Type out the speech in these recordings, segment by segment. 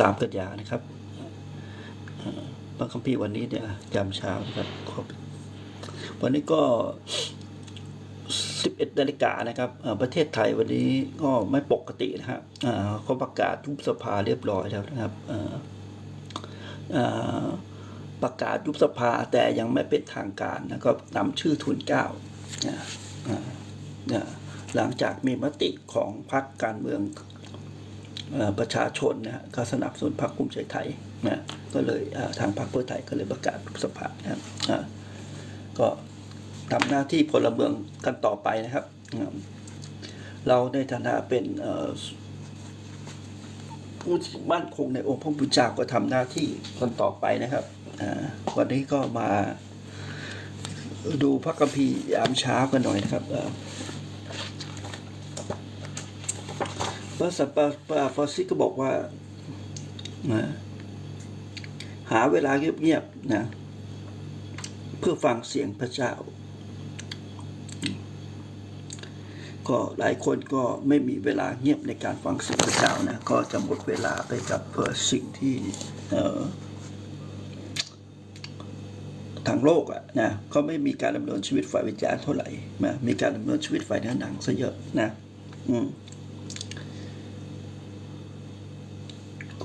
สามกันยานะครับพระคัมภีร์วันนี้เนี่ยยามเช้านะครับวันนี้ก็สิบเอ็ดนาฬิกานะครับอ่อประเทศไทยวันนี้ก็ไม่ปกตินะครับเอ่อเขาประกาศยุบสภาเรียบร้อยแล้วนะครับอ่อเอ่อประกาศยุบสภาแต่ยังไม่เป็นทางการนะก็นำชื่อทุนเก้านะนะหลังจากมีมติของพรรคการเมือง ประชาชนนะก็สนับสนุนพรรคภูมิใจไทยนะก็เลยทางพรรคเพื่อไทยก็เลยประกาศสภานะก็ทำหน้าที่พลเมืองกันต่อไปนะครับ เราในฐานะเป็นผู้ที่มั่นคงในองค์พระผู้เป็นเจ้าก็ทำหน้าที่กันต่อไปนะครับวันนี้ก็มาดูพระคัมภีร์ยามเช้ากันหน่อยนะครับเอ่อ พระสัปปะฟอสซิก็บอกว่า หาเวลาเงียบๆนะ เพื่อฟังเสียงพระเจ้า ก็หลายคนก็ไม่มีเวลาเงียบในการฟังเสียงพระเจ้านะ ก็จะหมดเวลาไปกับสิ่งที่เออทางโลกอะนะเขาไม่มีการดำเนินชีวิตฝ่ายวิญญาณเท่าไหร่นะมีการดำเนินชีวิตฝ่ายเนื้อหนังซะเยอะนะ อืม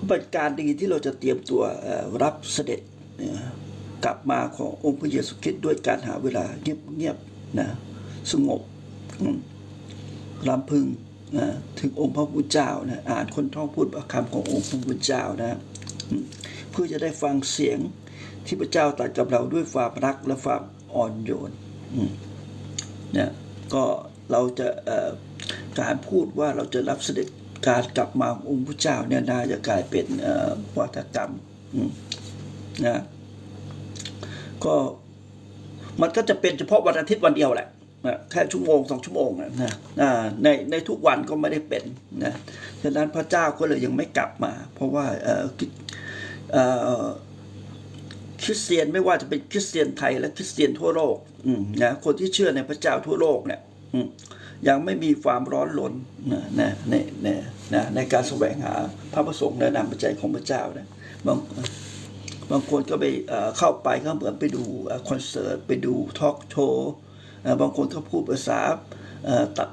เป็นการดีที่เราจะเตรียมตัวรับเสด็จกลับมาขององค์พระเยซูคริสต์ด้วยการหาเวลาเงียบๆนะสงบรำพึงนะถึงองค์พระผู้เจ้านะอ่านคนท่องพูดประคำขององค์พระผู้เจ้านะเพื่อจะได้ฟังเสียงที่พระเจ้าตรัสกับเราด้วยความรักและความอ่อนโยนนะก็เราจะการพูดว่าเราจะรับเสด็จ การกลับมาขององค์พระเจ้าเนี่ยน่าจะกลายเป็นวัฒกรรมนะก็มันก็จะเป็นเฉพาะวันอาทิตย์วันเดียวแหละนะแค่ชั่วโมงสองชั่วโมงนะในในทุกวันก็ไม่ได้เป็นนะฉะนั้นพระเจ้าก็เลยยังไม่กลับมา เพราะว่าเออคริสเตียนไม่ว่าจะเป็นคริสเตียนไทยและคริสเตียนทั่วโลกนะคนที่เชื่อในพระเจ้าทั่วโลกเนี่ย ยังไม่มีความร้อนรนนะนะในในนะในการแสวงหาพระประสงค์และนามปัจจัยของพระเจ้านะบางบางคนก็ไปเข้าไปก็เหมือนไปดูคอนเสิร์ตไปดูทอล์กโชว์บางคนก็พูดภาษาตัด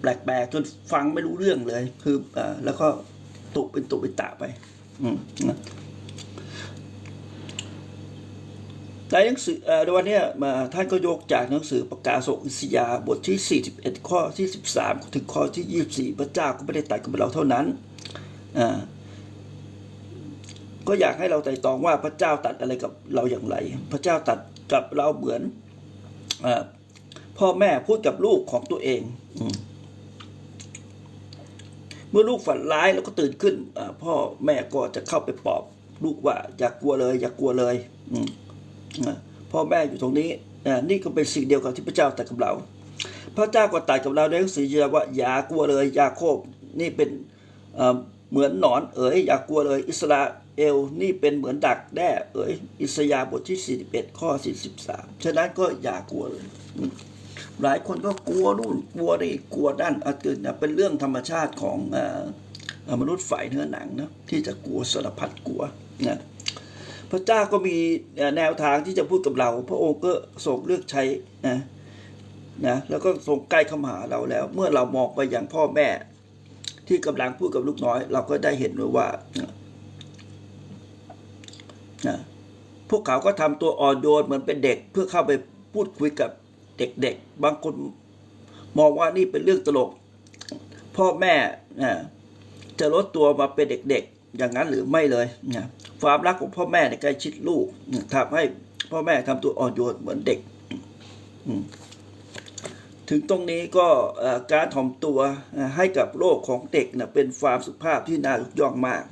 แปลกๆจนฟังไม่รู้เรื่องเลย คือเอ่อแล้วก็ตุเป็นตุเป็นตะไป อืมนะ ในหนังสือเอ่อในวันนี้มาท่านก็ยกจากหนังสือประกาศสงอิสยาบทที่ 41 ข้อที่ 13 ถึงข้อที่ 24 พระเจ้าก็ไม่ได้ตัดกับเราเท่านั้นอ่าก็อยากให้เราไต่ตองว่าพระเจ้าตัดอะไรกับเราอย่างไร พระเจ้าตัดกับเราเหมือนอพ่อแม่พูดกับลูกของตัวเองอมเมื่อลูกฝันร้ายแล้วก็ตื่นขึ้นพ่อแม่ก็จะเข้าไปปลอบ ลูกว่าอย่ากกลัวเลย อย่ากกลัวเลย อื พ่อแม่อยู่ตรงนี้นี่ก็เป็นสิ่งเดียวกับที่พระเจ้าตรัสกับเรา พระเจ้าก็ตรัสกับเราในหนังสือเยาว่าอย่ากลัวเลยยาโคบนี่เป็นเหมือนหนอนเอ๋ยอย่ากลัวเลย อิสราเอลนี่เป็นเหมือนดักแด้เอ๋ยอิสยาบทที่ 41 ข้อ 43 ฉะนั้นก็อย่ากลัวเลย หลายคนก็กลัวนู่นกลัวนี่กลัวนั่นอาจจะนะเป็นเรื่องธรรมชาติของอมนุษย์ฝ่ายเนื้อหนังนะที่จะกลัวสารพัดกลัวนะ พระเจ้าก็มีแนวทางที่จะพูดกับเรา พระองค์ก็ทรงเลือกใช้นะนะแล้วก็ทรงใกล้เข้ามาหาเราแล้ว เมื่อเรามองไปอย่างพ่อแม่ ที่กำลังพูดกับลูกน้อย เราก็ได้เห็นเลยว่านะพวกเขาก็ทำตัวอ่อนโยนเหมือนเป็นเด็ก เพื่อเข้าไปพูดคุยกับเด็กๆ บางคนมองว่านี่เป็นเรื่องตลก พ่อแม่นะจะลดตัวมาเป็นเด็กๆ อย่างนั้นหรือไม่เลยนะ ความรักของพ่อแม่ในใกล้ชิดลูกทำให้พ่อแม่ทำตัวอ่อนโยนเหมือนเด็กถึงตรงนี้ก็การถ่อมตัวให้กับโลกของเด็กนะเป็นความสุภาพที่น่ายกย่องมาก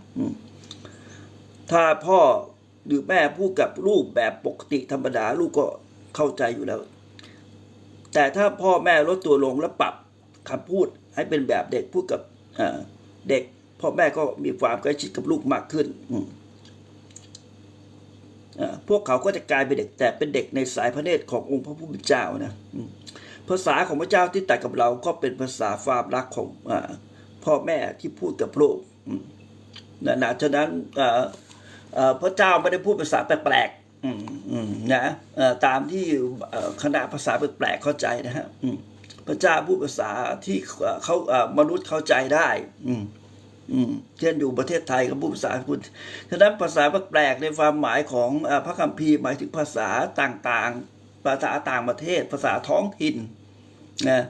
ถ้าพ่อหรือแม่พูดกับลูกแบบปกติธรรมดาลูกก็เข้าใจอยู่แล้ว แต่ถ้าพ่อแม่ลดตัวลงแล้วปรับคำพูดให้เป็นแบบเด็กพูดกับเด็ก พ่อแม่ก็มีความใกล้ชิดกับลูกมากขึ้นอื พวกเขาก็จะกลายเป็นเด็กแต่เป็นเด็กในสายพระเนตรขององค์พระผู้เป็นเจ้านะภาษาของพระเจ้าที่ตัดกับเราก็เป็นภาษาความรักของอพ่อแม่ที่พูดกับลูกนะนะฉะนั้นพระเจ้าไม่ได้พูดภาษาแปลกๆนะตามที่คณะภาษาแปลกๆเข้าใจนะฮะพระเจ้าพูดภาษาที่เขามนุษย์เข้าใจได้ อื เช่นอยู่ประเทศไทยก็พูดภาษาพุทธฉะนั้นภาษาแปลกในความหมายของพระคัมภีร์หมายถึงภาษาต่างๆ ภาษาต่างประเทศ ภาษาท้องถิ่นนะ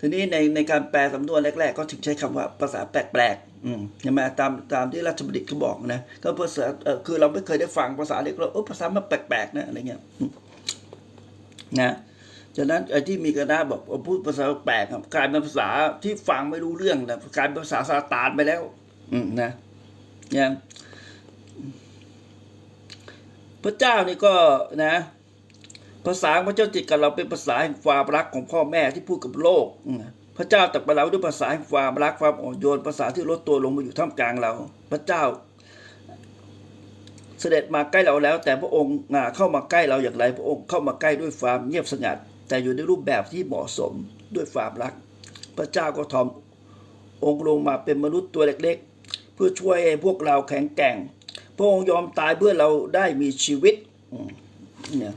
ทีนี้ในในการแปลสำนวนแรก ๆ ก็ถึงใช้คำว่าภาษาแปลกๆใช่ไหมตามตามที่ราชบัณฑิตเขาบอกนะก็ภาษาเออคือเราไม่เคยได้ฟังภาษาเรียกเราเออภาษามันแปลกๆนะอะไรเงี้ยนะฉะนั้นไอ้ที่มีคณะบอกพูดภาษาแปลกครับกลายเป็นภาษาที่ฟังไม่รู้เรื่องนะกลายเป็นภาษาซาตานไปแล้ว อืมนะเนี่ยพระเจ้านี่ก็นะ ภาษาพระเจ้าจิตกับเราเป็นภาษาแห่งความรักของพ่อแม่ที่พูดกับโลกพระเจ้าตรัสกับเราด้วยภาษาแห่งความรักความอ่อนโยนภาษาที่ลดตัวลงมาอยู่ท่ามกลางเรา พระเจ้า เสด็จมาใกล้เราแล้ว แต่พระองค์อาเข้ามาใกล้เราอย่างไร พระองค์เข้ามาใกล้ด้วยความเงียบสงัด แต่อยู่ในรูปแบบที่เหมาะสมด้วยความรัก พระเจ้าก็ทอมองค์ลงมาเป็นมนุษย์ตัวเล็ก พื่อช่วยให้พวกเราแข็งแกร่ง พระองค์ยอมตายเพื่อเราได้มีชีวิตเนี่ย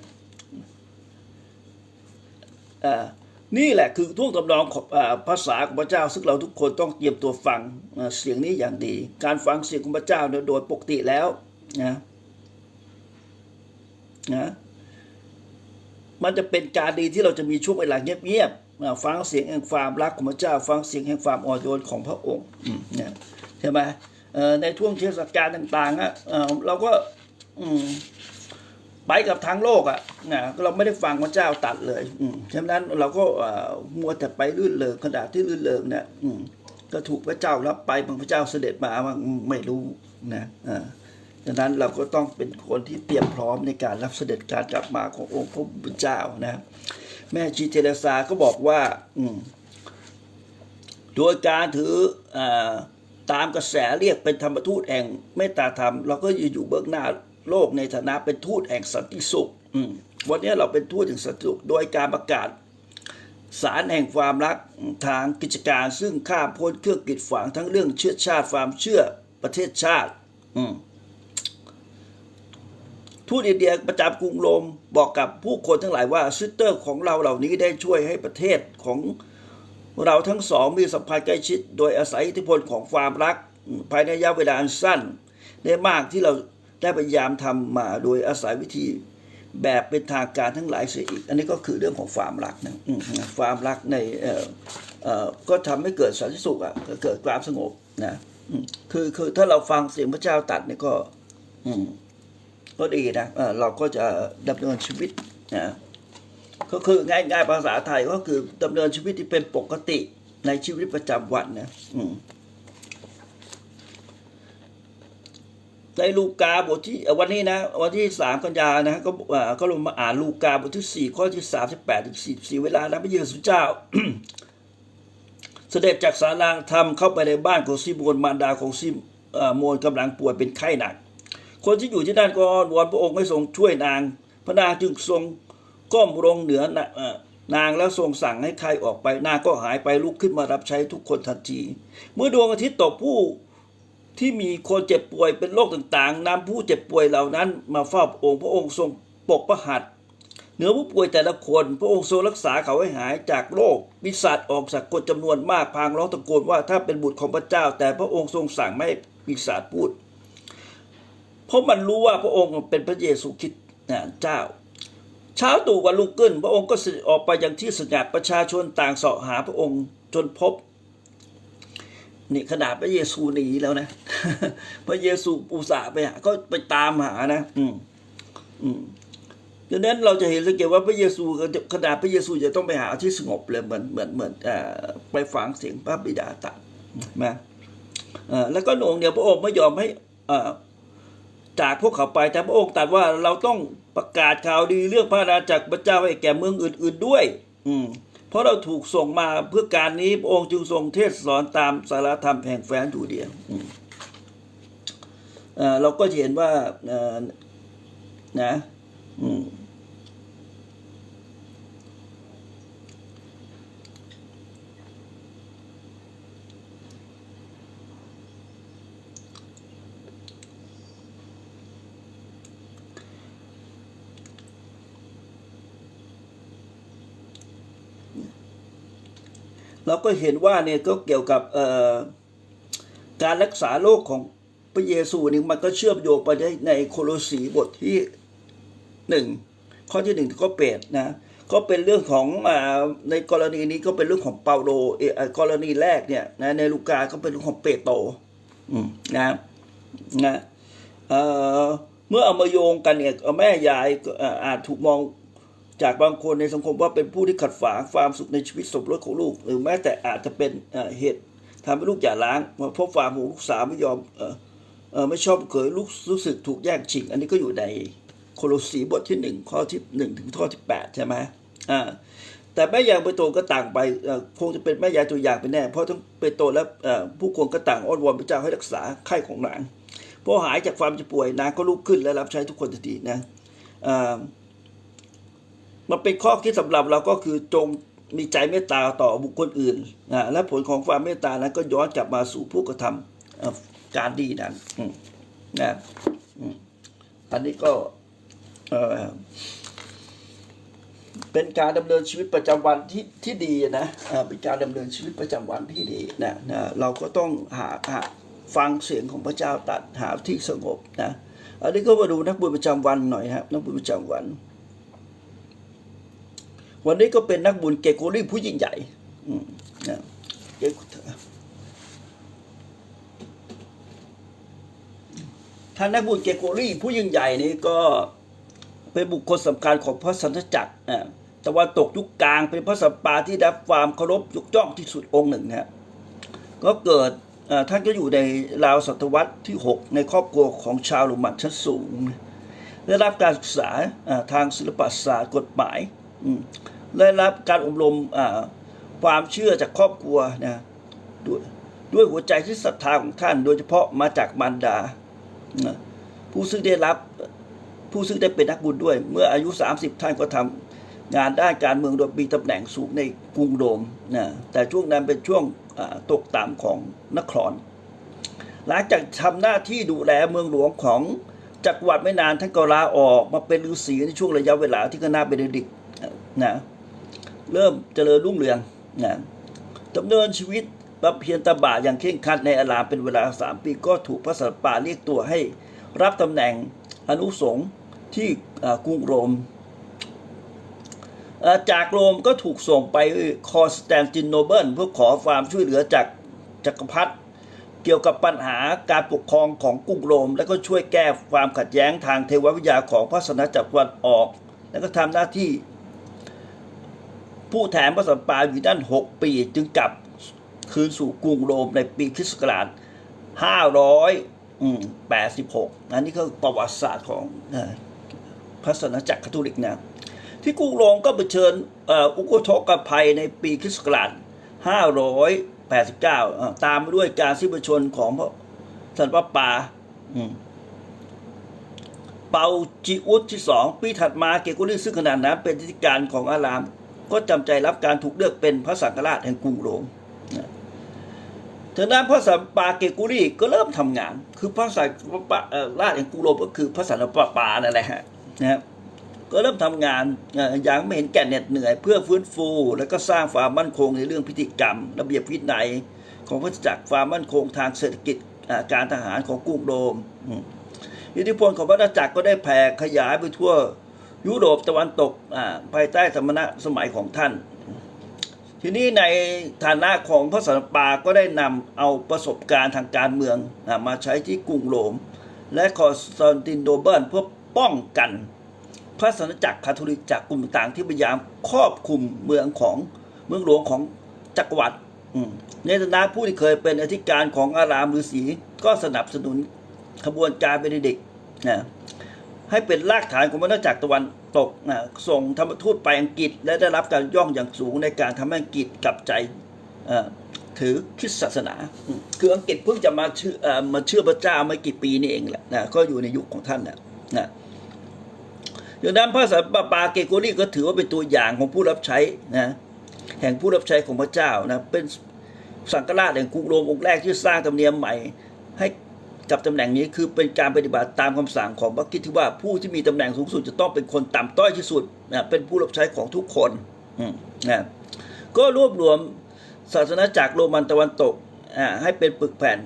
นี่แหละคือท่วงทำนองของภาษาของพระเจ้า ซึ่งเราทุกคนต้องเตรียมตัวฟังเสียงนี้อย่างดี การฟังเสียงของพระเจ้าเนี่ยโดยปกติแล้วนะนะมันจะเป็นการดีที่เราจะมีช่วงเวลาเงียบๆฟังเสียงแห่งความรักของพระเจ้า ฟังเสียงแห่งความอ่อนโยนของพระองค์เนี่ยใช่ไหม ในช่วงเทศกาลต่างๆอะเอ่อเราก็ไปกับทางโลกอะนะเราไม่ได้ฟังพระเจ้าตัดเลยฉะนั้นเราก็มัวแต่ไปลื่นเริงขณะที่ลื่นเริงเนี่ยก็ถูกพระเจ้ารับไปบางพระเจ้าเสด็จมาว่าไม่รู้นะฉะนั้นเราก็ต้องเป็นคนที่เตรียมพร้อมในการรับเสด็จการกลับมาขององค์พระเป็นเจ้านะ แม่ชีเทเรซาก็บอกว่าอืโดยการถืออา ตามกระแสเรียกเป็นธรรมทูตแห่งเมตตาธรรม เราก็จะอยู่เบื้องหน้าโลกในฐานะเป็นทูตแห่งสันติสุขวันนี้เราเป็นทูตแห่งสันติสุขโดยการประกาศสารแห่งความรักทางกิจการ ซึ่งข้ามพ้นเครื่องกีดขวางทั้งเรื่องเชื้อชาติความเชื่อประเทศชาติทูตอินเดียประจำกรุงโรมบอกกับผู้คนทั้งหลายว่าซิสเตอร์ของเราเหล่านี้ได้ช่วยให้ประเทศของ เราทั้งสองมีสัมพันธ์ใกล้ชิด โดยอาศัยอิทธิพลของความรัก ภายในระยะเวลาอันสั้น ได้มากที่เราได้พยายามทำมาโดยอาศัยวิธีแบบเป็นทางการทั้งหลายเสียอีก อันนี้ก็คือเรื่องของความรักนะความรักในก็ทำให้เกิดสันติสุขอะเกิดความสงบนะคือคือถ้าเราฟังเสียงพระเจ้าตัดเนี่ยก็ อืก็ดีนะเอ่อเราก็จะดำเนินชีวิตนะ ก็คือง่ายง่ายๆภาษาไทยก็คือดำเนินชีวิตที่เป็นปกติในชีวิตประจำวันนะในลูกาบทที่วันนี้นะ วันที่สามกันยานะก็เอ่อก็ลงมาอ่านลูกาบทที่สี่ข้อที่สามสิบแปดถึงสี่สี่เวลานะพระเยซูเจ้า เสด็จจากสารางธรรมเข้าไปในบ้านของซิโมนมารดาของซิโมนกำลังป่วยเป็นไข้หนัก คนที่อยู่ที่นั่นก็อ้อนวอนพระองค์ให้ทรงช่วยนาง พระนางจึงทรง ก้มลงเหนือนะนางแล้วทรงสั่งให้ใครออกไป นางก็หายไปลุกขึ้นมารับใช้ทุกคนทันที เมื่อดวงอาทิตย์ตกผู้ที่มีคนเจ็บป่วยเป็นโรคต่างๆนำผู้เจ็บป่วยเหล่านั้น มาเฝ้าพระองค์ พระองค์ทรงปกประหัตเหนือผู้ป่วยแต่ละคน พระองค์ทรงรักษาเขาให้หายจากโรควิสัตออกจากคนจำนวนมากพางร้องตะโกนว่าถ้าเป็นบุตรของพระเจ้า แต่พระองค์ทรงสั่งไม่ให้วิสัตพูด เพราะมันรู้ว่าพระองค์เป็นพระเยซูคริสต์เจ้า เช้าตู่วันลุกขึ้น พระองค์ก็เสด็จออกไปยังที่สงัดประชาชนต่างเสาะหาพระองค์จนพบ นี่ขนาดพระเยซูหนีแล้วนะพระเยซูอุตส่าห์ไปหาก็ไปตามหานะ อืม อืมดังนั้นเราจะเห็นสังเกตว่าพระเยซูขนาดพระเยซูจะต้องไปหาที่สงบเลยเหมือนเหมือนเหมือนอ่อไปฟังเสียงพระบิดาตัดนะแล้วก็หนงเดียวพระองค์ไม่ยอมให้อ่อจากพวกเขาไปแต่พระองค์ตรัสว่าเราต้อง ประกาศข่าวดีเรื่องพระราณาจักรพระเจ้าให้แก่เมืองอื่น ๆด้วย อืมเพราะเราถูกส่งมาเพื่อการนี้พระองค์จึงทรงเทศสอนตามสารธรรมแห่งแฟนยูเดียเราก็เห็นว่านะอนะ เราก็เห็นว่าเนี่ยก็เกี่ยวกับการรักษาโรคของพระเยซูนี่มันก็เชื่อมโยงไปได้ในโคโลสีบทที่หนึ่งข้อที่หนึ่งถึงข้อแปดนะก็เป็นเรื่องของอในกรณีนี้ก็เป็นเรื่องของเปาโลกรณีแรกเนี่ยนะในลูกาก็เป็นเรื่องของเปโตรนะนะเเมื่อเอามาโยงกันเนี่ยแม่ยายอาจถูกมอง จากบางคนในสังคมว่าเป็นผู้ที่ขัดขวางความสุขในชีวิตสมรสของลูก หรือแม้แต่อาจจะเป็นเหตุทำให้ลูกหย่าร้างเพราะความของลูกสาวไม่ยอมเออไม่ชอบเขยลูกรู้สึกถูกแย่งชิง อันนี้ก็อยู่ในโคโลสีบทที่หนึ่งข้อที่หนึ่งถึงข้อที่แปดใช่ไหมอ่าแต่แม่ยายเปโตรก็ต่างไปคงจะเป็นแม่ยายตัวอย่างไปแน่ เพราะทั้งเปโตรและผู้คนก็ต่างอ้อนวอนพระเจ้าให้รักษาไข้ของนางพอหายจากความเจ็บป่วยนางก็ลุกขึ้นและรับใช้ทุกคนทันทีนะอ่า มันเป็นข้อคิดสำหรับเราก็คือจงมีใจเมตตาต่อบุคคลอื่นนะและผลของความเมตตานั้นก็ย้อนกลับมาสู่ผู้กระทำการดีนั้นอืมนะอันนี้ก็เป็นการดำเนินชีวิตประจำวันที่ที่ดีนะเอ่อเป็นการดำเนินชีวิตประจำวันที่ดีนะนะเราก็ต้องหาหาฟังเสียงของพระเจ้าตัดหาที่สงบนะอันนี้ก็มาดูนักบุญประจำวันหน่อยครับนักบุญประจำวัน วันนี้ก็เป็นนักบุญเกโกรี่ผู้ยิ่งใหญ่นะเกโท่านนักบุญเกโกรี่ผู้ยิ่งใหญ่นี้ก็เป็นบุคคลสำคัญของพระสันตจักรอ่าตะวันตกยุคกลางเป็นพระสัมปาที่ได้รับความเคารพยกย่องที่สุดองค์หนึ่งนะครับก็เกิดท่านก็อยู่ในราวศตวรรษที่ 6 ในครอบครัวของชาวโรมันชั้นสูง ได้รับการศึกษาทางศิลปศาสตร์กฎหมายอื ได้รับการอบรมความเชื่อจากครอบครัวนะด้วยด้วยหัวใจที่ศรัทธาของท่าน โดยเฉพาะมาจากมารดานะผู้ซึ่งได้รับผู้ซึ่งได้เป็นนักบุญด้วย เมื่ออายุ 30 ท่านก็ทำงานด้านการเมืองโดยมีตำแหน่งสูงในกรุงโรมนะแต่ช่วงนั้นเป็นช่วงตกต่ำของนคร หลังจากทำหน้าที่ดูแลเมืองหลวงของจักรวรรดิไม่นานท่านก็ลาออกมาเป็นฤาษีในช่วงระยะเวลาที่คณะเบเนดิกนะ เริ่มเจริญรุ่งเรืองนะดำเนินชีวิตบำเพ็ญตบะอย่างเคร่งครัดในอารามเป็นเวลาสามปีก็ถูกพระสัตว์ป่าเรียกตัวให้รับตำแหน่งอนุสงฆ์ที่กรุงโรม จากโรมก็ถูกส่งไปคอนสแตนตินโนเบิลเพื่อขอความช่วยเหลือจากจักรพรรดิเกี่ยวกับปัญหาการปกครองของกรุงโรม และก็ช่วยแก้ความขัดแย้งทางเทววิทยาของพระศาสนาจักรวรรดิออก แล้วก็ทำหน้าที่ ผู้แทนพระสัมปาอยู่ด้าน6 ปี จึงกลับคืนสู่กรุงโรมในปีคริสต์ศักราช586 อันนี้ก็ประวัติศาสตร์ของพระศาสนาจักรคาทอลิกนะที่กรุงโรมก็เผชิญอุกทกภัยในปีคริสต์ศักราช589 ตามมาด้วยการสิ้นพระชนม์ของพระสันปะปาเปาจิอุสที่สองปีถัดมาเกโกรีซึ่งขนาดนั้นเป็นที่การของอาราม ก็จำใจรับการถูกเลือกเป็นพระสังฆราชแห่งกรุงโรมทางด้านพระสัมปาเกกุรีก็เริ่มทำงาน คือพระสังฆปาราชแห่งกรุงโรมก็คือพระสันปะปานั่นแหละฮะนะครับก็เริ่มทำงานอย่างไม่เห็นแก่เหน็ดเหนื่อย เพื่อฟื้นฟู และก็สร้างความมั่นคงในเรื่องพิธีกรรม ระเบียบวินัยของพระจักรความมั่นคงทางเศรษฐกิจการทหารของกรุงโรมอืมอิทธิพลของพระจักรก็ได้แผ่ขยายไปทั่ว ยุโรปตะวันตกภายใต้สมณะสมัยของท่าน ทีนี้ในฐานะของพระสันปาก็ได้นำเอาประสบการณ์ทางการเมืองอมาใช้ที่กรุงโรม และคอนสแตนตินโนเบิลเพื่อป้องกัน พระสันจักรคาทอลิกจากกลุ่มต่างที่พยายามครอบคุมเมืองของเมืองหลวงของจักรวรรดิในฐานะผู้ที่เคยเป็นอธิการของอารามฤาษีก็สนับสนุนขบวนการเบเดกนะ ให้เป็นรากฐานของมณฑจักรตะวันตกนะส่งธรรมทูตไปอังกฤษ และได้รับการย่องอย่างสูงในการทำให้อังกฤษกลับใจถือคริสศาสนา คืออังกฤษเพิ่งจะมาเชื่ออมาเชื่อพระเจ้าไม่กี่ปีนี่เองแหละนะก็อยู่ในยุคของท่านนะนะดังนั้นพระสันปปาเกโกรี่ก็ถือว่าเป็นตัวอย่างของผู้รับใช้นะแห่งผู้รับใช้ของพระเจ้านะเป็นสังฆราชแห่งกรุงโรมองค์แรกที่สร้างธรรมเนียมใหม่ กับตำแหน่งนี้คือเป็นการปฏิบัติตามคำสั่งของพระคิดที่ว่าผู้ที่มีตำแหน่งสูงสุดจะต้องเป็นคนต่ำต้อยที่สุดนะเป็นผู้รับใช้ของทุกคนนะก็รวบรวมศาสนาจักโรมันตะวันตกอ่าให้เป็นปึกแผ่น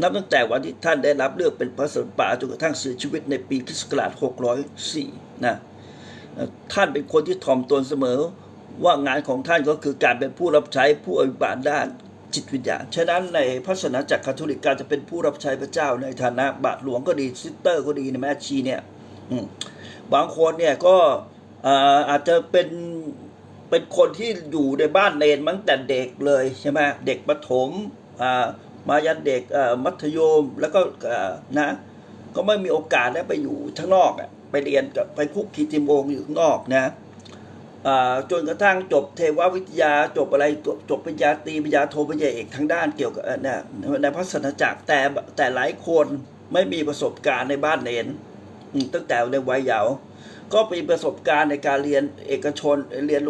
นับตั้งแต่วันที่ท่านได้รับเลือกเป็นพระสันป่าจนกระทั่งเสียชีวิตในปีคริสต์ศักราช604นะท่านเป็นคนที่ถ่อมตนเสมอว่างานของท่านก็คือการเป็นผู้รับใช้ผู้อภิบาลด้าน จิตวิญญาณ ฉะนั้นในพระศาสนาจักรคาทอลิกการจะเป็นผู้รับใช้พระเจ้าในฐานะบาทหลวงก็ดีซิสเตอร์ก็ดีในแม่ชีเนี่ยบางคนเนี่ยก็เอ่อาจจะเป็นเป็นคนที่อยู่ในบ้านเนนมั้งแต่เด็กเลยใช่ไหมเด็กประถมมายันเด็กมัธยมแล้วก็นะ ก็ไม่มีโอกาสได้ไปอยู่ข้างนอกไปเรียนกับไปคุกคีติโมงอยู่ข้างนอกนะ จนกระทั่งจบเทววิทยาจบอะไรจบปริญญาตรีปริญญาโทปริญญาเอกทางด้านเกี่ยวกับเนี่ยในพระศาสนาจักรแต่แต่หลายคนไม่มีประสบการณ์ในบ้านเนนตั้งแต่ในวัยเยาว์ก็มีประสบการณ์ในการเรียนเอกชนเรียน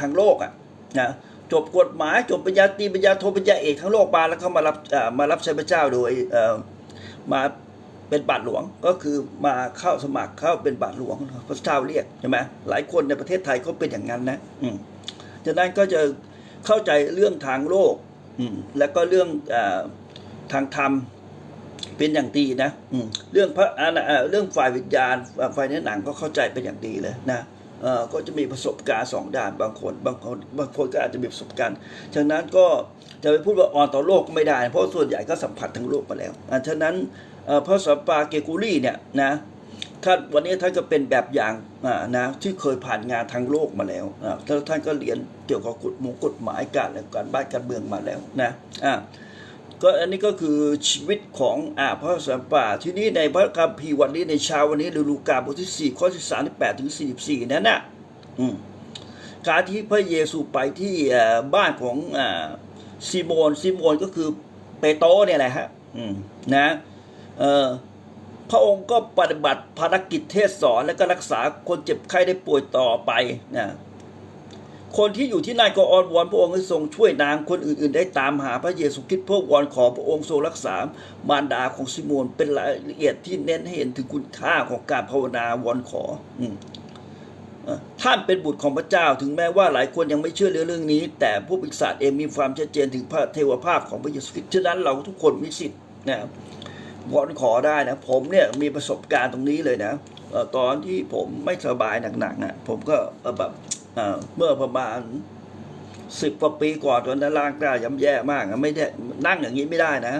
ทางโลกอะนะจบกฎหมายจบปริญญาตรีปริญญาโทปริญญาเอกทั้งโลกมาแล้วก็มารับมารับใช้พระเจ้าโดยมา เป็นบาทหลวงก็คือมาเข้าสมัครเข้าเป็นบาทหลวงพระเจ้าเรียกใช่ไหมหลายคนในประเทศไทยก็เป็นอย่างนั้นนะอืมฉะนั้นก็จะเข้าใจเรื่องทางโลก อืมแล้วก็เรื่องอทางธรรมเป็นอย่างดีนะอืมเรื่องพระอาอ่าเรื่องฝ่ายวิญญาณฝ่ายเนื้อหนังก็เข้าใจเป็นอย่างดีเลยนะก็จะมีประสบการณ์สองด้านบางคนบางคนบางคนก็อาจจะมีประสบการณ์ฉะนั้นก็จะไปพูดว่าอ่อนต่อโลกก็ไม่ได้ เพราะส่วนใหญ่ก็สัมผัสทั้งโลกมาแล้วอ่าฉะนั้น พระสัมปาเกกุลีเนี่ยนะท่านวันนี้ท่านก็เป็นแบบอย่างนะที่เคยผ่านงานทางโลกมาแล้วแล้วท่านก็เรียนเกี่ยวกับกฎหมกฎหมายการและการบ้านการเมืองมาแล้วนะอ่าก็อันนี้ก็คือชีวิตของอ่าพระสัมปาที่นี้ในพระคัมภีร์วันนี้ในเช้าวันนี้ฤดูกาบทที่ 4 ข้อที่38ถึง44 นั้นน่ะอืมการที่พระเยซูไปที่บ้านของอ่าซิโมนซิโมนก็คือเปโตรเนี่ยแหละฮะอืมนะ พระองค์ก็ปฏิบัติภารกิจเทศสอนและก็รักษาคนเจ็บไข้ได้ป่วยต่อไปนะคนที่อยู่ที่นั่นก็อ้อนวอนพระองค์ให้ทรงช่วยนางคนอื่นๆ ได้ตามหาพระเยซูคริสต์เพื่อวอนขอพระองค์ทรงรักษามารดาของซิโมนเป็นรายละเอียดที่เน้นให้เห็นถึงคุณค่าของการภาวนาวอนขออืท่านเป็นบุตรของพระเจ้าถึงแม้ว่าหลายคนยังไม่เชื่อเรื่องนี้ แต่ผู้ปิศาจเองมีความชัดเจนถึงพระเทวภาพของพระเยซูคริสต์ฉะนั้นเราทุกคนมีสิทธิ์นะ วอนขอได้นะ ผมเนี่ยมีประสบการณ์ตรงนี้เลยนะตอนที่ผมไม่สบายหนักๆอะผมก็แบบเมื่อประมาณสิบกว่าปีก่อนตอนนั้นร่างกายย่ำแย่มากอะไม่ได้นั่งอย่างนี้ไม่ได้นะ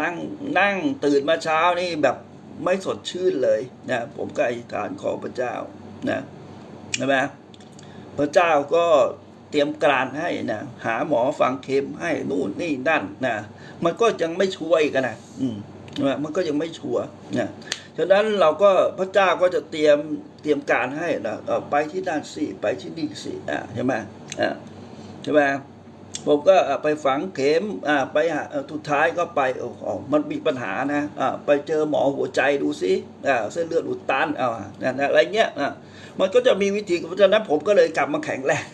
นั่งนั่งตื่นมาเช้านี่แบบไม่สดชื่นเลยนะผมก็อธิษฐานขอพระเจ้านะใช่ไหมพระเจ้าก็เตรียมการให้นะหาหมอฝังเข็มให้นู่นนี่นั่นนะ มันก็ยังไม่ช่วยกันนะอืมใช่ไหมมันก็ยังไม่ชัวร์นะฉะนั้นเราก็พระเจ้าก็จะเตรียมเตรียมการให้นะไปที่นั่นสิไปที่นี่สิอ่าใช่ไหมอ่าใช่ไหมผมก็ไปฝังเข็มอ่าไปหาเอ่อสุดท้ายก็ไปโอ้โหมันมีปัญหานะอ่าไปเจอหมอหัวใจดูสิอ่าเส้นเลือดอุดตันอ่านะอะไรเงี้ยอ่ามันก็จะมีวิธีเพราะฉะนั้นผมก็เลยกลับมาแข็งแรง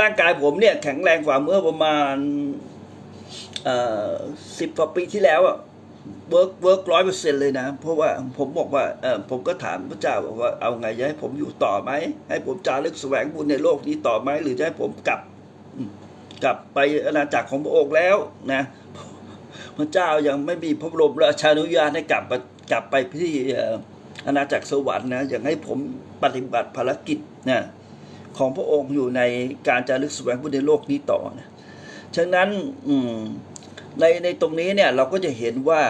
ร่างกายผมเนี่ยแข็งแรงกว่าเมื่อประมาณ สิบกว่าปีที่แล้วอะเวิร์กเวิร์กร้อยเปอร์เซ็นเลยนะ เพราะว่าผมบอกว่าเออผมก็ถามพระเจ้าบอกว่าเอาไงจะให้ผมอยู่ต่อไหม ให้ผมจารึกแสวงบุญในโลกนี้ต่อไหม หรือจะให้ผมกลับกลับไปอาณาจักรของพระองค์แล้วนะพระเจ้ายังไม่มีพระบรมราชานุญาตให้กลับกลับไปที่อาณาจักรสวรรค์นะอยังให้ผมปฏิบัติภารกิจนะของพระองค์อยู่ในการจารึกแสวงบุญในโลกนี้ต่อนะ ฉะนั้นในในตรงนี้เนี่ยเราก็จะเห็นว่า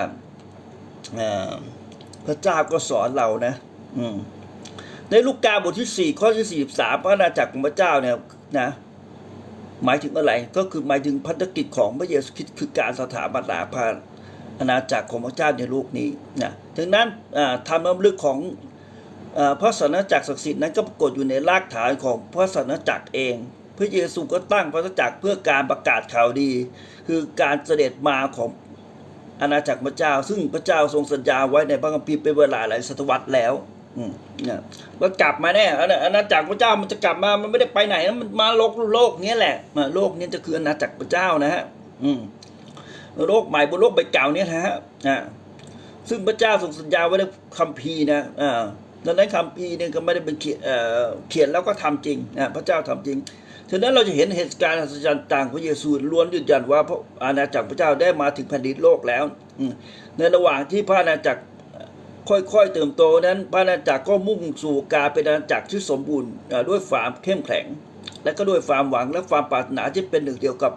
พระเจ้าก็สอนเรานะในลูกกาบทที่สี่ข้อที่สี่สามพระอาณาจักรของพระเจ้าเนี่ยนะหมายถึงอะไรก็คือหมายถึงพันธกิจของพระเยซูคริสต์คือการสถาปนาพระอาณาจักรของพระเจ้าในโลกนี้นะดังนั้นอ่าธรรมล้ำลึกของอพระศาสนาจักรศักดิ์สิทธิ์นั้นก็ปรากฏอยู่ในรากฐานของพระศาสนาจักรเอง พระเยซูก็ตั้งพระจักรเพื่อการประกาศข่าวดี คือการเสด็จมาของอาณาจักรพระเจ้า ซึ่งพระเจ้าทรงสัญญาไว้ในพระคัมภีร์เป็นเวลาหลายศตวรรษแล้วอืมเนี่ยว่ากลับมาแน่อาณาอาณาจักรพระเจ้ามันจะกลับมา มันไม่ได้ไปไหนมันมาโลกโลกนี้แหละมาโลกนี้จะคืออาณาจักรพระเจ้านะฮะอืมโลกใหม่บนโลกใบเก่าเนี่ยนะฮะอ่าซึ่งพระเจ้าทรงสัญญาไว้ในคัมภีร์นะอ่าดังนั้นคัมภีร์เนี่ยก็ไม่ได้เป็นเขียนแล้วก็ทำจริงนะพระเจ้าทำจริง ฉะนั้นเราจะเห็นเหตุการณ์อัศจรรย์ต่างของพระเยซูล้วนยืนยันว่าพระอาณาจักรพระเจ้าได้มาถึงแผ่นดินโลกแล้วในระหว่างที่พระอาณาจักรค่อยๆเติบโตนั้นพระอาณาจักรก็มุ่งสู่การเป็นอาณาจักรที่สมบูรณ์ด้วยความเข้มแข็ง และก็ด้วยความหวังและความปรารถนาที่เป็นหนึ่งเดียวกับ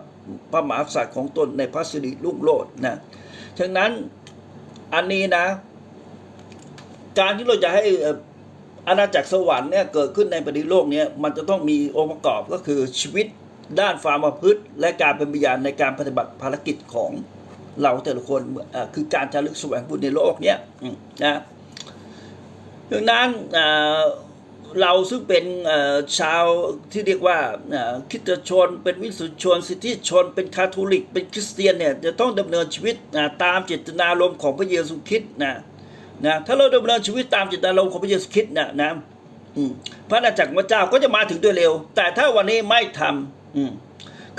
พระมหากษัตริย์ของตนในพระสิริรุ่งโรจน์นะฉะนั้นอันนี้นะ การที่เราจะให้อ่อ อาณาจักรสวรรค์เนี่ยเกิดขึ้นในปฏิโลกเนี่ยมันจะต้องมีองค์ประกอบก็คือชีวิตด้านความประพฤติและการเป็นพยานในการปฏิบัติภารกิจของเราแต่ละคนคือการจารึกแสวงบุญในโลกเนี่ยนะดังนั้นเราซึ่งเป็นชาวที่เรียกว่าเอ่อคริสตชน เป็นวิสุทธิชน สิทธิชน เป็นคาทอลิก เป็นคริสเตียนเนี่ยจะต้องดำเนินชีวิตตามเจตนารมณ์ของพระเยซูคริสต์นะ นะถ้าเราดำเนินชีวิตตามจิตนารมณ์ของพระเยซูคริสต์นะนะพระอาณาจักรพระเจ้าก็จะมาถึงด้วยเร็ว แต่ถ้าวันนี้ไม่ทำอืม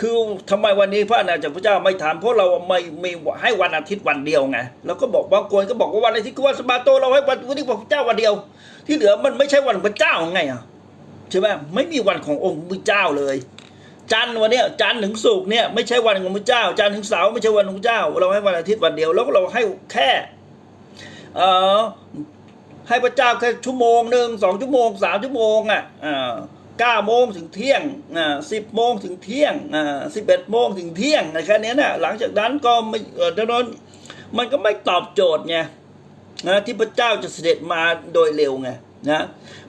คือทำไมวันนี้พระอาณาจักรพระเจ้าไม่ทำเพราะเราไม่ไม่ให้วันอาทิตย์วันเดียวไงแล้วก็บอกบางคนก็บอกว่าวันอาทิตย์คือวันสบาโตเราให้วันวันนี้พระเจ้าวันเดียว ที่เหลือมันไม่ใช่วันพระเจ้าไงอะใช่ไหมไม่มีวันขององค์พระเจ้าเลยจันวันเนี้ยจันถึงศุกร์เนี่ยไม่ใช่วันของพระเจ้า จันถึงเสาร์ไม่ใช่วันของพระเจ้า เราให้วันอาทิตย์วันเดียว แล้วเราให้แค่ เออให้พระเจ้าแค่ชั่วโมงหนึ่งสองชั่วโมงสามชั่วโมงอะเก้าโมงถึงเที่ยงอ่าสิบโมงถึงเที่ยงอ่าสิบเอ็ดโมงถึงเที่ยงในแค่นี้น่ะหลังจากนั้นก็ไม่เออดังนั้นมันก็ไม่ตอบโจทย์ไงนะที่พระเจ้าจะเสด็จมาโดยเร็วไงนะ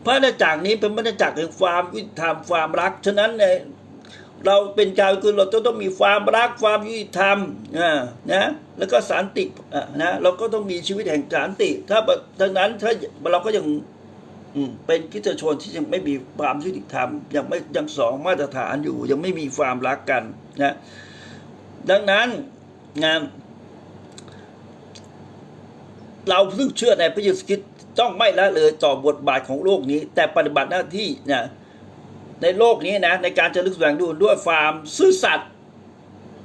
พระอาณาจักรนี้เป็นพระอาณาจักรแห่งความยุติธรรมความรัก ฉะนั้นเนี่ย เราเป็นชาวคือเราจะต้องมีความรักความยุติธรรมนะแล้วก็สันติอะนะเราก็ต้องมีชีวิตแห่งสันติ ถ้าดังนั้นถ้าเราก็ยังเป็นคริสตชนที่ยังไม่มีความยุติธรรม ยังไม่ยังสองมาตรฐานอยู่ ยังไม่มีความรักกันนะดังนั้นงานเราเพิ่งเชื่อในพระเยซูคริสต์ต้องไม่ละเลยต่อบทบาทของโลกนี้ แต่ปฏิบัติหน้าที่นะ ในโลกนี้นะ ในการจะลึกแสวงดูด้วยความซื่อสัตย์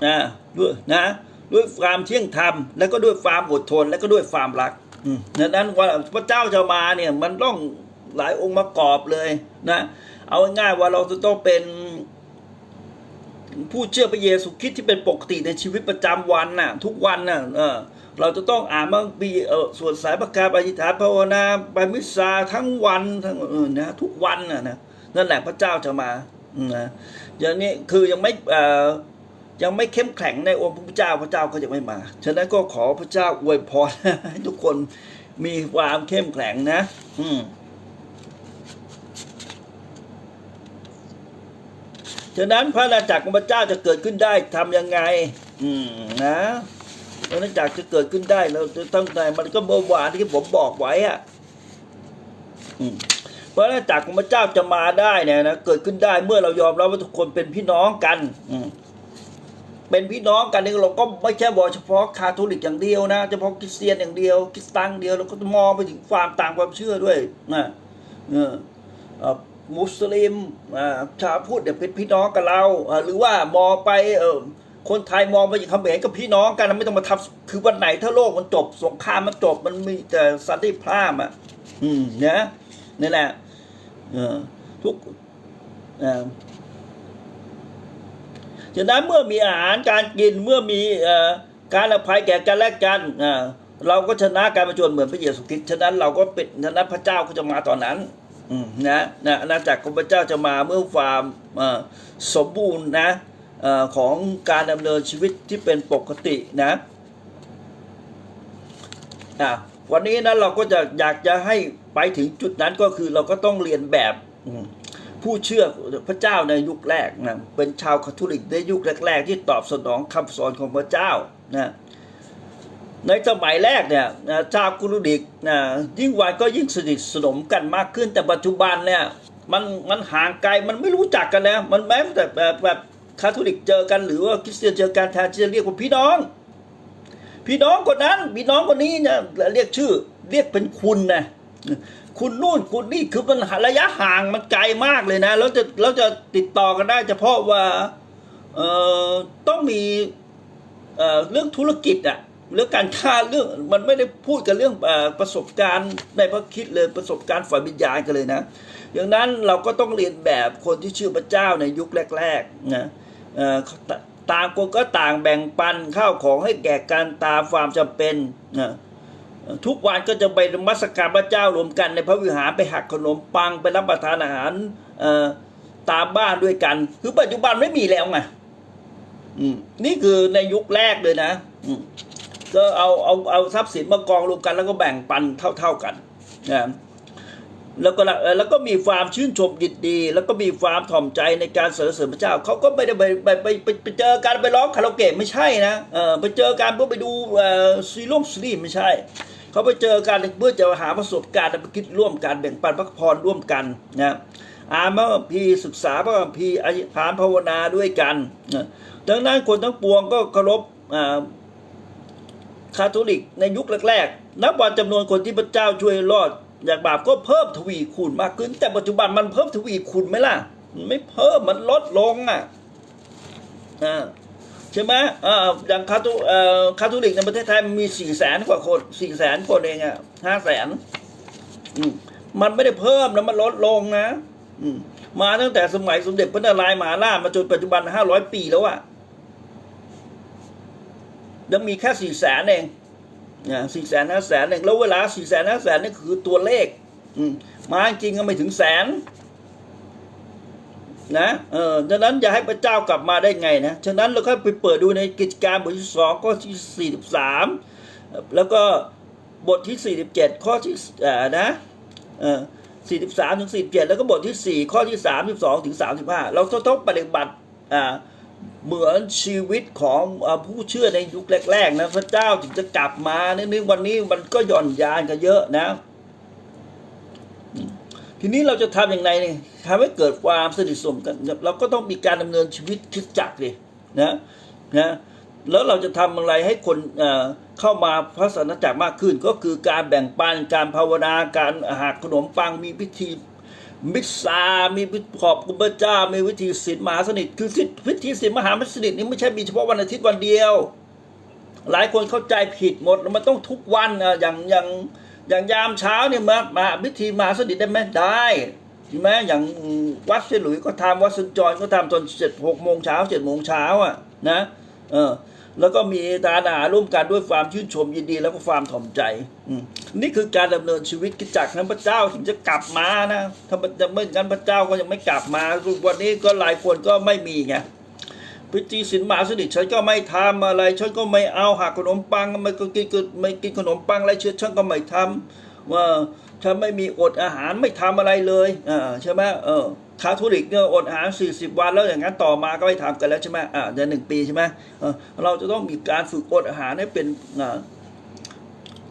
นะด้วยนะด้วยความเที่ยงธรรม แล้วก็ด้วยความอดทน แล้วก็ด้วยความรักอืมดังนั้นว่าพระเจ้าจะมาเนี่ย มันต้องหลายองค์ประกอบเลยนะ เอาง่ายๆว่าเราจะต้องเป็น ผู้เชื่อพระเยซูคริสต์ที่เป็นปกติในชีวิตประจำวันน่ะ ทุกวันน่ะเออเราจะต้องอ่านมังปีเออส่วนสายประกาศอธิษฐานภาวนาไปมิสซาทั้งวันทั้งเออนะทุกวันน่ะนะ นั่นแหละพระเจ้าจะมาอืมนะอย่างนี้คือยังไม่ยังไม่เข้มแข็งในองค์พระเจ้าพระเจ้าก็จะไม่มา ฉะนั้นก็ขอพระเจ้าอวยพรให้ทุกคนมีความเข้มแข็งนะ อืมฉะนั้นพระอาณาจักรของพระเจ้าจะเกิดขึ้นได้ทำยังไง อืมนะพระอาณาจักรจะเกิดขึ้นได้เราจะต้องไหนมันก็เมื่อวานที่ผมบอกไว้อะอืม เพระอาณาจักของพระเจ้าจะมาได้เนี่ยนะเกิดขึ้นได้เมื่อเรายอมรับว่าทุกคนเป็นพี่น้องกันอืเป็นพี่น้องกันนี่เราก็ไม่ใช่บอกเฉพาะคาทอลิกอย่างเดียวนะเฉพาะคริสเตียนอย่างเดียวคริสตังเดียวเราก็มองไปถึงความต่างความเชื่อด้วยนะเอออ่อมุสลิมอ่าชาวพุทธเนี่ยเป็นพี่น้องกับเราหรือว่ามองไปเออคนไทยมองไปอย่างเขมรก็พี่น้องกันไม่ต้องมาทำคือวันไหนถ้าโลกมันจบสงครามมันจบมันมีแต่สันติภาพอะ อืมนะนี่แหละ ทุกเอ่อฉะนั้นเมื่อมีอาหารการกินเมื่อมีอการอภัยแก่กันและกันเราก็ชนะการประจนเหมือนพระเยซูคริสต์ฉะนั้นเราก็เป็นฉะนั้นพระเจ้าก็จะมาตอนนั้นนะนะอาณาจักรของพระเจ้าจะมาเมื่อความสมบูรณ์นะอของการดำเนินชีวิตที่เป็นปกตินะอะวันนี้นะเราก็จะอยากจะให้ ไปถึงจุดนั้นก็คือเราก็ต้องเรียนแบบผู้เชื่อพระเจ้าในยุคแรกนะเป็นชาวคาทอลิกในยุคแรก ๆ ที่ตอบสนองคำสอนของพระเจ้านะในสมัยแรกเนี่ยชาวกุลุดิกนะยิ่งวันก็ยิ่งสนิทสนมกันมากขึ้น แต่ปัจจุบันเนี่ยมันมันห่างไกลมันไม่รู้จักกันแล้ว มันแม้แต่แบบแบบคาทอลิกเจอกันหรือว่าคริสเตียนเจอกันแทนที่จะเรียกว่าพี่น้อง พี่น้องคนนั้นพี่น้องคนนี้เนี่ยเรียกชื่อเรียกเป็นคุณนะ คุณนู่นคุณนี่คือมันระยะห่างมันไกลมากเลยนะแล้วจะแล้วจะติดต่อกันได้ เฉพาะว่าเอ่อต้องมีเอ่อเรื่องธุรกิจอะเรื่องการฆ่าเรื่องมันไม่ได้พูดกันเรื่องอประสบการณ์ในพระคิดเลยประสบการณ์ฝ่ายวิญญาณกันเลยนะอย่างนั้นเราก็ต้องเรียนแบบคนที่เชื่อพระเจ้าในยุคแรกๆนะเอ่อตต่างคนก็ต่างแบ่งปันข้าวของให้แก่กันตามความจำเป็นนะ ทุกวันก็จะไปนมัสการพระเจ้ารวมกันในพระวิหารไปหักขนมปังไปรับประทานอาหารตามบ้านด้วยกัน คือปัจจุบันไม่มีแล้วไงนี่คือในยุคแรกเลยนะก็เอาเอาเอาทรัพย์สินมากองรวมกัน แล้วก็แบ่งปันเท่า ๆกันนะแล้วก็แล้วก็มีความชื่นชมยินดี แล้วก็มีความถ่อมใจในการเสรรเสริญพระเจ้าเขาก็ไม่ได้ไปไปไปไปไปเจอกันไปร้องคาราโอเกะไม่ใช่นะเออไปเจอกันเพื่อไปดูซีรีส์ซีรีส์ไม่ใช่ เขาไปเจอกันเพื่อจะหาประสบการณ์ไปคิดร่วมกันแบ่งปันพระพรร่วมกันนะอ่านพระคัมภีร์ศึกษาพระคัมภีร์อธิษฐานภาวนาด้วยกันนะดังนั้นคนทั้งปวงก็เคารพคาทอลิกในยุคแรกๆ นับวันจำนวนคนที่พระเจ้าช่วยรอดจากบาปก็เพิ่มทวีคูณมากขึ้น แต่ปัจจุบันมันเพิ่มทวีคูณไหมล่ะ ไม่เพิ่มมันลดลงอะอ่า ใช่ไหมอ่าอย่างคาทอเอ่อคาทอลิกในประเทศไทยมีสี่แสนกว่าคนสี่แสนคนเองอะห้าแสนมันไม่ได้เพิ่มนะมันลดลงนะอืมาตั้งแต่สมัยสมเด็จพระนารายณ์มหาราชมาจนปัจจุบันห้าร้อยปีแล้วอะยังมีแค่สี่แสนเองสี่แสนห้าแสนเองแล้วเวลาสี่แสนห้าแสนนี่คือตัวเลข อืมาจริงก็ไม่ถึงแสน นะเออดังนั้นอย่าให้พระเจ้ากลับมาได้ไงนะฉะนั้นเราก็ไปเปิดดูในกิจการบทที่สองข้อที่สี่สิบสามแล้วก็บทที่สี่สิบเจ็ดข้อที่อ่อนะเออสี่สิบสามถึงสี่สิบเจ็ดแล้วก็บทที่สี่ข้อที่สามสิบสองถึงสามสิบห้าเราต้องปฏิบัติอ่าเหมือนชีวิตของผู้เชื่อในยุคแรกๆนะพระเจ้าถึงจะกลับมาเนี่ยนึกวันนี้มันก็หย่อนยานกันเยอะนะ ทีนี้เราจะทำอย่างไรเนี่ยทำให้เกิดความสนิทสนมกันเราก็ต้องมีการดำเนินชีวิตคิดจักเลยนะนะแล้วเราจะทำอะไรให้คนเเข้ามาพระสนจักรมากขึ้น ก็คือการแบ่งปันการภาวนาการหักขนมปังมีพิธีมิตรสามีพิธีขอบคุณพระเจ้า มีวิธีศีลมหาสนิท คือศีลวิธีศีลมหาสนิทนี่ไม่ใช่มีเฉพาะวันอาทิตย์วันเดียว หลายคนเข้าใจผิดหมด มันต้องทุกวันอะอย่างอย่าง อย่างยามเช้าเนี่ยมามาพิธีมาสนิได้ไหมได้ใช่ไหมอย่างวัดเสหลุยก็ทำวัดสันจรก็ทำตอนเจ็ดหกโมงเช้าเจ็ดโมงเช้าอะนะเออแล้วก็มีทานอาหารร่วมกันด้วยความชื่นชมยินดีแล้วก็ความถ่อมใจนี่คือการดำเนินชีวิตกิจจากนั้นพระเจ้าถึงจะกลับมานะถ้ามันจะไม่งั้นพระเจ้าก็ยังไม่กลับมาวันนี้ก็หลายคนก็ไม่มีไง พิธีสินมหาสนิทฉันก็ไม่ทำอะไรฉันก็ไม่เอาหักขนมปังไม่ก็กินก็ไม่กินขนมปังอะไรเชื่อฉันก็ไม่ทำว่าฉันไม่มีอดอาหารไม่ทำอะไรเลยอ่าใช่ไหมเออคาทอลิกเนี่ยอดอาหาร 40 วันแล้วอย่างนั้นต่อมาก็ไม่ทำกันแล้วใช่ไหมอ่าเดือนหนึ่งปีใช่ไหมเออเราจะต้องมีการฝึกอดอาหารให้เป็นอ่า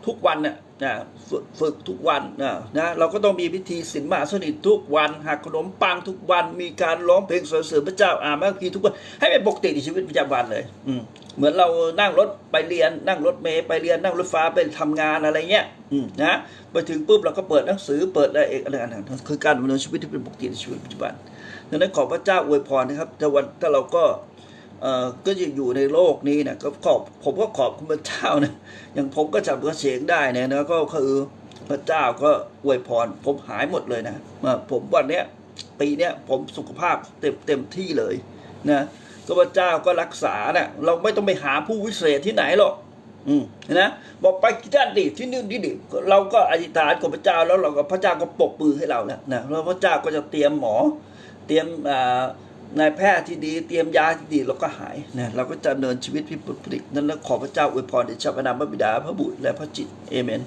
ทุกวันเนี่ย นะฝึกฝึกทุกวันนะนะเราก็ต้องมีพิธีศีลมหาสนิททุกวันหักขนมปังทุกวันมีการร้องเพลงสรรเสริญพระเจ้าอ่านพระคัมภีร์ทุกวันให้เป็นปกติในชีวิตประจำวันเลย อืเหมือนเรานั่งรถไปเรียนนั่งรถเมล์ไปเรียนนั่งรถฟ้าไปทำงานอะไรเงี้ยนะไปถึงปุ๊บเราก็เปิดหนังสือเปิดอะไรเอกอะไรต่างคือการดำเนินชีวิตที่เป็นปกติในชีวิตปัจจุบันดังนั้นขอพระเจ้าอวยพรนะครับแต่วันถ้าเราก็ ก็จะอยู่ในโลกนี้นะก็ขอบผมก็ขอบคุณพระเจ้านะอย่างผมก็จับกระเสียงได้นี่ยนะก็คือพระเจ้าก็อวยพร ผมหายหมดเลยนะว่าผมวันเนี้ยปีเนี้ยผมสุขภาพเต็มเต็มที่เลยนะก็พระเจ้าก็รักษานะเราไม่ต้องไปหาผู้วิเศษที่ไหนหรอกอืมนะบอกไปที่ด้านดิที่นี่ดิดิเราก็อธิษฐานกับพระเจ้าแล้วเราก็พระเจ้าก็ปกปือให้เราแล้วนะแล้วพระเจ้าก็จะเตรียมหมอ เตรียมอ่า นายแพทย์ที่ดีเตรียมยาที่ดีเราก็หายนะเราก็จะดำเนินชีวิตพิปรินั้นแล้วขอพระเจ้าอวยพรในชะพระนามพระบิดาพระบุตรและพระจิตเอเมน